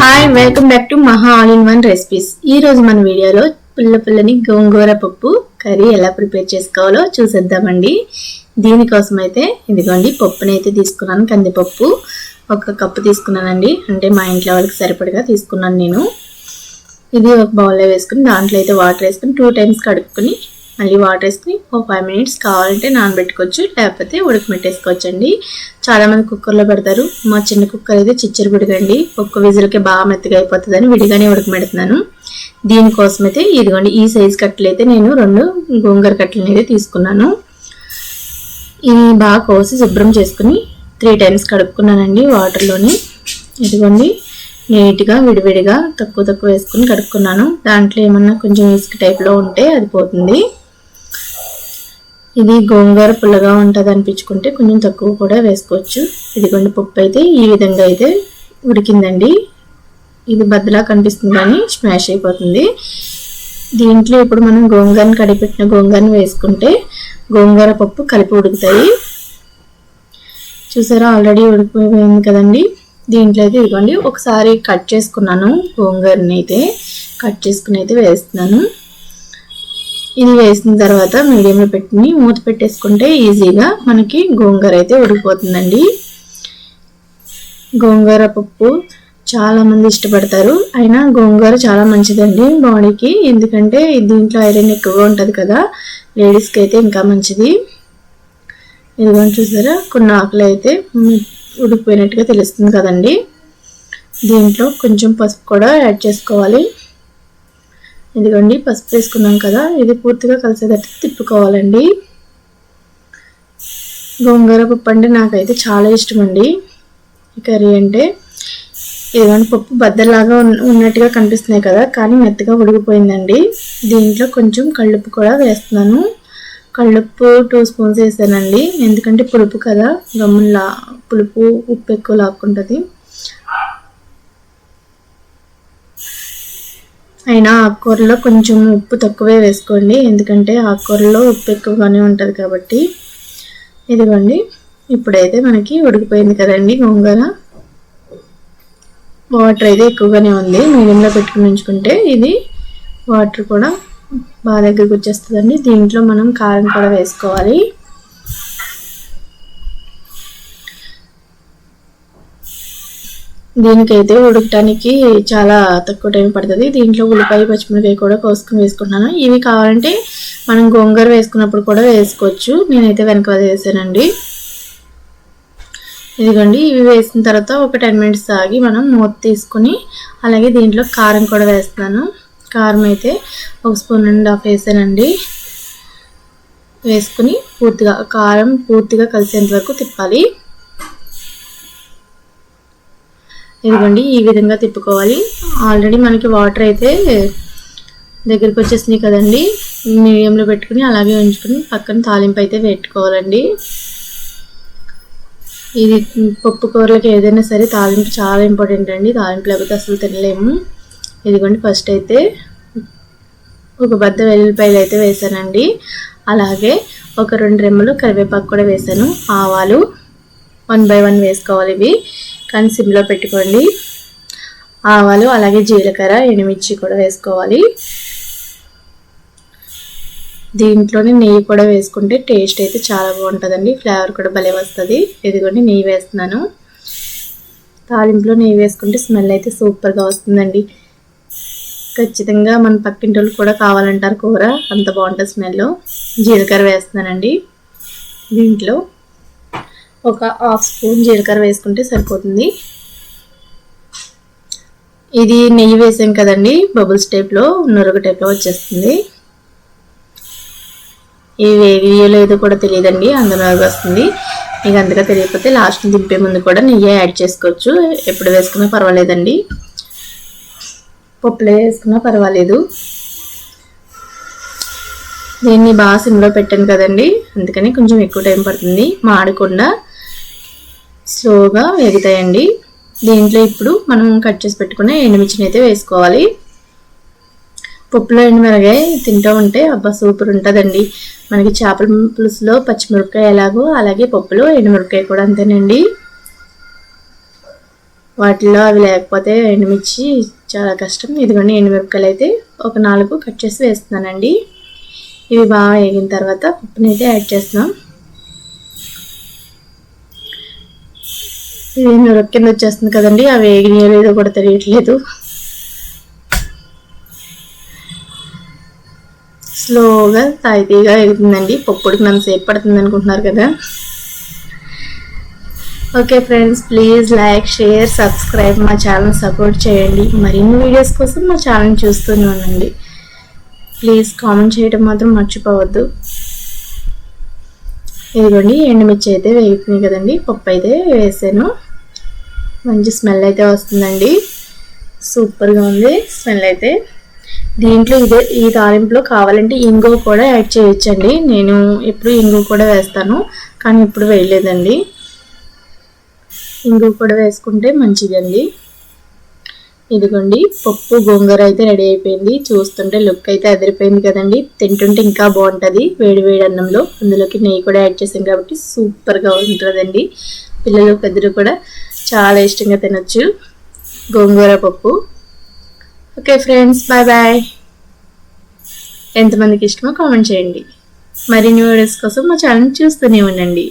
Hi welcome back to Maha all in one recipes ఈ రోజు మన వీడియోలో పుల్ల పుల్లని గోంగూర పప్పు కర్రీ ఎలా ప్రిపేర్ చేసుకోవాలో చూసేద్దామండి. దీనికోసం అయితే ఇదిగోండి పప్పుని అయితే తీసుకున్నాను కందిపప్పు. ఒక కప్పు తీసుకున్నానండి. అంటే మా ఇంట్లో వాళ్ళకి సరిపడగా తీసుకున్నాను నేను. ఇది ఒక బౌల్లో వేసుకుని దాంట్లో అయితే వాటర్ వేసుకుని టూ టైమ్స్ కడుక్కుని మళ్ళీ వాటర్ వేసుకుని ఒక ఫైవ్ మినిట్స్ కావాలంటే నానబెట్టుకోవచ్చు లేకపోతే ఉడకమెట్టేసుకోవచ్చు అండి చాలామంది కుక్కర్లో పెడతారు. మా చిన్న కుక్కర్ అయితే చిచ్చరు విడిగండి ఒక్క విజిల్కే బాగా మెత్తగా అయిపోతుందని విడిగానే ఉడకమెడుతున్నాను దీనికోసం అయితే ఇదిగోండి ఈ సైజ్ కట్టలు అయితే నేను రెండు గోంగూర కట్టలను అయితే తీసుకున్నాను. ఇది బాగా కోసి శుభ్రం చేసుకుని త్రీ టైమ్స్ కడుక్కున్నానండి వాటర్లోని. ఇదిగోండి నీట్గా విడివిడిగా తక్కువ తక్కువ వేసుకుని కడుక్కున్నాను. దాంట్లో ఏమన్నా కొంచెం ఇసుక టైప్లో ఉంటే అది పోతుంది. ఇది గోంగూర పుల్లగా ఉంటుంది అనిపించుకుంటే కొంచెం తక్కువ కూడా వేసుకోవచ్చు. ఇదిగోండి పప్పు అయితే ఈ విధంగా అయితే ఉడికిందండి. ఇది బద్దలా కనిపిస్తుంది కానీ స్మాష్ అయిపోతుంది. దీంట్లో ఇప్పుడు మనం గోంగూరని కడిపెట్టిన గోంగూరని వేసుకుంటే గోంగూర పప్పు కలిపి ఉడుకుతాయి. చూసారా ఆల్రెడీ ఉడికిపోయింది కదండి. దీంట్లో అయితే ఇదిగోండి ఒకసారి కట్ చేసుకున్నాను గోంగూరని అయితే. కట్ చేసుకుని అయితే వేస్తున్నాను. ఇది వేసిన తర్వాత మీడియంలో పెట్టుకుని మూత పెట్టేసుకుంటే ఈజీగా మనకి గోంగూర అయితే ఉడికిపోతుందండి. గోంగూర పప్పు చాలామంది ఇష్టపడతారు. అయినా గోంగూర చాలా మంచిదండి బాడీకి. ఎందుకంటే దీంట్లో ఐరన్ ఎక్కువగా ఉంటుంది కదా లేడీస్కి అయితే ఇంకా మంచిది. ఇదిగోని చూసారా కొన్ని ఆకులు అయితే ఉడికిపోయినట్టుగా తెలుస్తుంది కదండి. దీంట్లో కొంచెం పసుపు కూడా యాడ్ చేసుకోవాలి. ఇదిగోండి పసుపు వేసుకున్నాం కదా ఇది పూర్తిగా కలిసేటట్టు తిప్పుకోవాలండి. గోంగూర పప్పు అంటే నాకైతే చాలా ఇష్టం అండి ఈ కర్రీ అంటే ఇదిగోండి పప్పు బద్దలాగా ఉన్నట్టుగా కనిపిస్తున్నాయి కదా కానీ మెత్తగా ఉడికిపోయిందండి. దీంట్లో కొంచెం కళ్ళుప్పు కూడా వేస్తున్నాను. కళ్ళుప్పు టూ స్పూన్స్ వేసానండి. ఎందుకంటే పులుపు కదా గమ్ములా పులుపు ఉప్పు ఎక్కువ లాక్కుంటుంది. అయినా ఆకుకూరలో కొంచెం ఉప్పు తక్కువే వేసుకోండి. ఎందుకంటే ఆకుకూరలో ఉప్పు ఎక్కువగానే ఉంటుంది కాబట్టి. ఇదిగోండి. ఇప్పుడైతే మనకి ఉడికిపోయింది కదండి గోంగూర. వాటర్ అయితే ఎక్కువగానే ఉంది. మీడియంలో పెట్టుకుని ఉంచుకుంటే ఇది వాటర్ కూడా బాగా దగ్గరికి వచ్చేస్తుందండి. దీంట్లో మనం కారం కూడా వేసుకోవాలి. దీనికైతే ఉడకటానికి చాలా తక్కువ టైం పడుతుంది. దీంట్లో ఉల్లిపాయ పచ్చిమిరకాయ కూడా కోసుకుని వేసుకుంటున్నాను. ఇవి కావాలంటే మనం గోంగూర వేసుకున్నప్పుడు కూడా వేసుకోవచ్చు. నేనైతే వెనక వేసానండి. ఇదిగోండి ఇవి వేసిన తర్వాత ఒక టెన్ మినిట్స్ ఆగి మనం మూత తీసుకుని అలాగే దీంట్లో కారం కూడా వేస్తున్నాను. కారం అయితే ఒక స్పూన్ అండ్ హాఫ్ వేసానండి. వేసుకుని పూర్తిగా కారం పూర్తిగా కలిసేంత వరకు తిప్పాలి. ఇదిగోండి ఈ విధంగా తిప్పుకోవాలి. ఆల్రెడీ మనకి వాటర్ అయితే దగ్గరికి వచ్చేసినాయి కదండి. మీడియంలో పెట్టుకుని అలాగే ఉంచుకుని పక్కన తాలింపు అయితే పెట్టుకోవాలండి. ఇది పప్పు కూరలకి ఏదైనా సరే తాలింపు చాలా ఇంపార్టెంట్ అండి. తాలింపు లేకపోతే అసలు తినలేము. ఇదిగోండి ఫస్ట్ అయితే ఒక బద్ద వెల్లుల్లిపాయలు అయితే వేసానండి. అలాగే ఒక రెండు రెమ్మలు కరివేపాకు కూడా వేసాను. ఆవాలు వన్ బై వన్ వేసుకోవాలి ఇవి. కానీ సిమ్లో పెట్టుకోండి. ఆవాలు అలాగే జీలకర్ర ఎండుమిర్చి కూడా వేసుకోవాలి. దీంట్లోనే నెయ్యి కూడా వేసుకుంటే టేస్ట్ అయితే చాలా బాగుంటుందండి. ఫ్లేవర్ కూడా భలే వస్తుంది. ఇదిగోండి నెయ్యి వేస్తున్నాను. తాలింపులో నెయ్యి వేసుకుంటే స్మెల్ అయితే సూపర్గా వస్తుందండి. ఖచ్చితంగా మన పక్కింటి కూడా కావాలంటారు కూర. అంత బాగుంటుంది స్మెల్. జీలకర్ర వేస్తున్నానండి. దీంట్లో ఒక హాఫ్ స్పూన్ జీలకర్ర వేసుకుంటే సరిపోతుంది. ఇది నెయ్యి వేసాం కదండి బబుల్స్ టైప్లో నొరగ టైప్లో వచ్చేస్తుంది. ఇవి వేడియో లేదో కూడా తెలియదండి అందులో వస్తుంది. మీకు అంతగా తెలియకపోతే లాస్ట్ దింపే ముందు కూడా నెయ్యి యాడ్ చేసుకోవచ్చు. ఎప్పుడు వేసుకున్నా పర్వాలేదండి. పప్పులో వేసుకున్నా పర్వాలేదు. దీన్ని బాగా సిమ్లో పెట్టాను కదండి అందుకని కొంచెం ఎక్కువ టైం పడుతుంది. మాడకుండా స్లోగా వేగుతాయండి. దీంట్లో ఇప్పుడు మనం కట్ చేసి పెట్టుకునే ఎండుమిర్చిని అయితే వేసుకోవాలి. పప్పులో ఎండుమిరగాయ తింటూ ఉంటే అబ్బా సూపర్ ఉంటుందండి. మనకి చేపల పులుసులో పచ్చిమిరపకాయ ఎలాగో అలాగే పప్పులో ఎండుమిరపకాయ కూడా అంతేనండి. వాటిలో అవి లేకపోతే ఎండుమిర్చి చాలా కష్టం. ఇదిగోండి ఎండుమిరపకాయలు అయితే ఒక నాలుగు కట్ చేసి వేస్తున్నానండి. ఇవి బాగా వేగిన తర్వాత పప్పునైతే యాడ్ చేస్తున్నాం. ఇది నొరక కింద వచ్చేస్తుంది కదండి. అవి వేగినాయో లేదో కూడా తెలియట్లేదు. స్లోగా తాయితీగా ఎగుతుందండి పప్పు నన్ను సేపు పడుతుంది అనుకుంటున్నారు కదా. Okay friends please like share subscribe మా ఛానల్ సపోర్ట్ చేయండి. మరిన్ని వీడియోస్ కోసం మా ఛానల్ చూస్తూనే ఉండండి. ప్లీజ్ కామెంట్ చేయడం మాత్రం మర్చిపోవద్దు. ఇదిగోండి ఎండుమిర్చి అయితే వేగుతున్నాయి కదండి. పప్పు అయితే వేసాను. మంచి స్మెల్ అయితే వస్తుందండి. సూపర్గా ఉంది స్మెల్ అయితే. దీంట్లో ఇదే ఈ తాలింపులో కావాలంటే ఇంగు కూడా యాడ్ చేయొచ్చండి. నేను ఎప్పుడు ఇంగు కూడా వేస్తాను కానీ ఇప్పుడు వేయలేదండి. ఇంగు కూడా వేసుకుంటే మంచిదండి. ఇదిగోండి పప్పు గోంగూర అయితే రెడీ అయిపోయింది. చూస్తుంటే లుక్ అయితే అదిరిపోయింది కదండి. తింటుంటే ఇంకా బాగుంటుంది. వేడి వేడి అన్నంలో. అందులోకి నెయ్యి కూడా యాడ్ చేసాం కాబట్టి సూపర్గా ఉంటుందండి. పిల్లలు పెద్దలు కూడా చాలా ఇష్టంగా తినొచ్చు. గోంగూర పప్పు. Okay friends bye bye. ఎంతమందికి ఇష్టమో కామెంట్ చేయండి. మరిన్ని వీడియోస్ కోసం మా ఛానల్ చూస్తూనే ఉండండి.